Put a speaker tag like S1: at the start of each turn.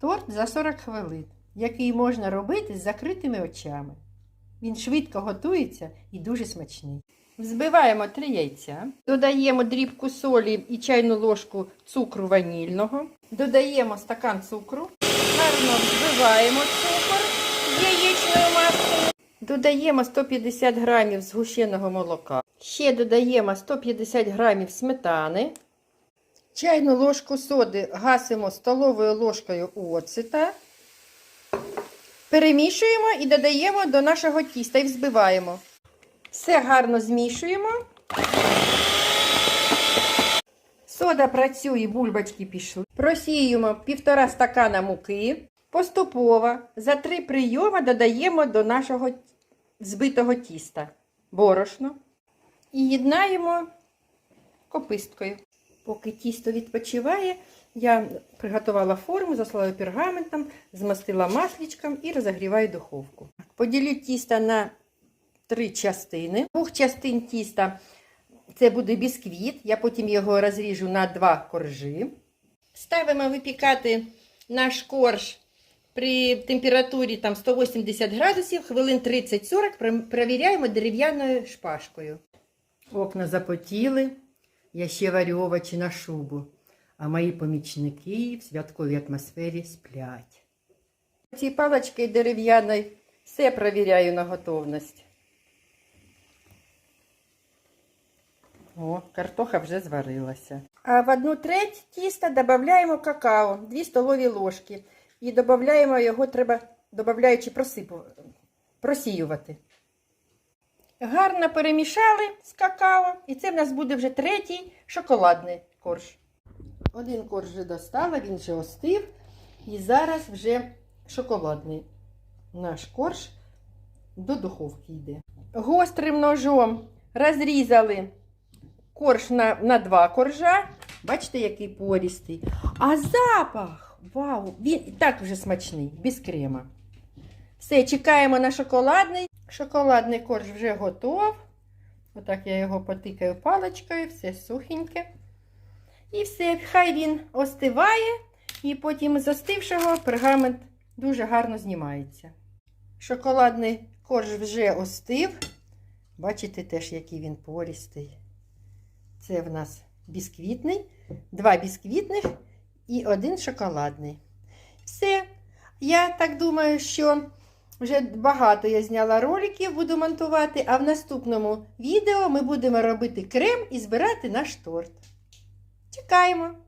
S1: Торт за 40 хвилин, який можна робити з закритими очами. Він швидко готується і дуже смачний. Взбиваємо три яйця, додаємо дрібку солі і чайну ложку цукру ванільного, додаємо стакан цукру, гарно взбиваємо цукор з яєчною маскою, додаємо 150 грамів згущеного молока, ще додаємо 150 грамів сметани, чайну ложку соди гасимо столовою ложкою оцита. Перемішуємо і додаємо до нашого тіста і взбиваємо. Все гарно змішуємо. Сода працює, бульбочки пішли. Просіюємо півтора стакана муки. Поступово за три прийоми додаємо до нашого збитого тіста борошно і єднаємо кописткою. Поки тісто відпочиває, я приготувала форму, заслала пергаментом, змастила масличком і розігріваю духовку. Поділю тісто на три частини. Двох частин тіста це буде бісквіт. Я потім його розріжу на два коржі. Ставимо випікати наш корж при температурі там, 180 градусів, хвилин 30-40 перевіряємо дерев'яною шпажкою. Окна запотіли. Я ще варю овочі на шубу, а мої помічники в святковій атмосфері сплять. Ці палички дерев'яної все перевіряю на готовність. О, картоха вже зварилася. А в одну треть тіста додаємо какао, 2 столові ложки. І додаємо його треба, додаючи просипу, просіювати. Гарно перемішали з какао. І це в нас буде вже третій шоколадний корж. Один корж вже достала, він вже остив. І зараз вже шоколадний наш корж до духовки йде. Гострим ножом розрізали корж на, на два коржа. Бачите, який порістий. А запах! Вау! Він і так вже смачний, без крема. Все, чекаємо на шоколадний. Шоколадний корж вже готов. Отак я його потикаю паличкою, все сухеньке. І все, хай він остиває, і потім з остившого пергамент дуже гарно знімається. Шоколадний корж вже остив. Бачите теж, який він порістий. Це в нас бісквітний, два бісквітних і один шоколадний. Все. Я так думаю, що вже багато я зняла роликів, буду монтувати, а в наступному відео ми будемо робити крем і збирати наш торт. Чекаємо!